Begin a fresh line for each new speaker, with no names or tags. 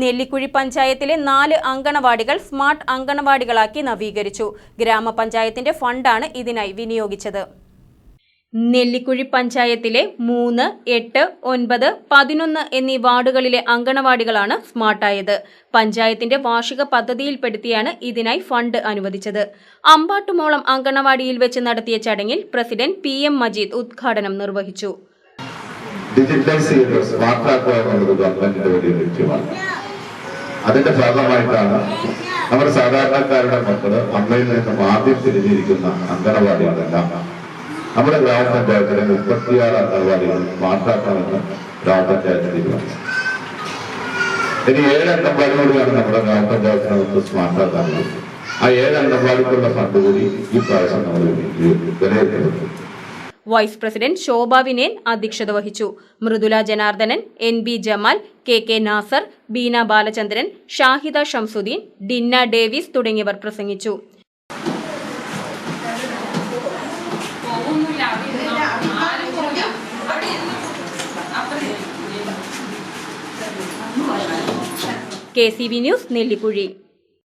നെല്ലിക്കുഴി പഞ്ചായത്തിലെ നാല് അങ്കണവാടികൾ സ്മാർട്ട് അങ്കണവാടികളാക്കി നവീകരിച്ചു. ഗ്രാമപഞ്ചായത്തിന്റെ ഫണ്ടാണ് ഇതിനായി വിനിയോഗിച്ചത്. നെല്ലിക്കുഴി പഞ്ചായത്തിലെ മൂന്ന് എട്ട് ഒൻപത് പതിനൊന്ന് എന്നീ വാർഡുകളിലെ അങ്കണവാടികളാണ് സ്മാർട്ടായത്. പഞ്ചായത്തിന്റെ വാർഷിക പദ്ധതിയിൽപ്പെടുത്തിയാണ് ഇതിനായി ഫണ്ട് അനുവദിച്ചത്. അമ്പാട്ടുമോളം അങ്കണവാടിയിൽ വെച്ച് നടത്തിയ ചടങ്ങിൽ പ്രസിഡന്റ് പി എം മജീദ് ഉദ്ഘാടനം നിർവഹിച്ചു.
ഡിജിറ്റലൈസ് ചെയ്ത് സ്മാർട്ടാക്കുക എന്നുള്ളത് ഗവൺമെന്റിന്റെ വലിയ ലക്ഷ്യമാണ്. അതിന്റെ ഭാഗമായിട്ടാണ് നമ്മുടെ സാധാരണക്കാരുടെ മക്കൾ അമ്മയിൽ നിന്നും ആദ്യം തിരിഞ്ഞിരിക്കുന്ന അംഗനവാടികളെല്ലാം നമ്മുടെ ഗ്രാമപഞ്ചായത്തിലെ മുപ്പത്തിയാറ് അംഗനവാടികൾ മാറ്റാക്കണമെന്ന് ഗ്രാമപഞ്ചായത്ത് തീരുമാനിച്ചു ഇനി ഏഴ് അംഗൻവാടികളാണ് നമ്മുടെ ഗ്രാമപഞ്ചായത്തിനെ നമുക്ക് സ്മാർട്ടാക്കാൻ ആ ഏഴ് അംഗൻവാടിക്കുള്ള ഫണ്ട് കൂടി ഈ പ്രാവശ്യം നമ്മൾ വിലയിരുത്തുന്നുണ്ട്
വൈസ് പ്രസിഡന്റ് ശോഭ വിനയൻ അധ്യക്ഷത വഹിച്ചു. Mridula Janardhanan N B Jamal K K Nasar Beena Balachandran Shahida Shamsuddin Dinna Davis തുടങ്ങിയവർ പ്രസംഗിച്ചു. K C V news Nellikuzhi.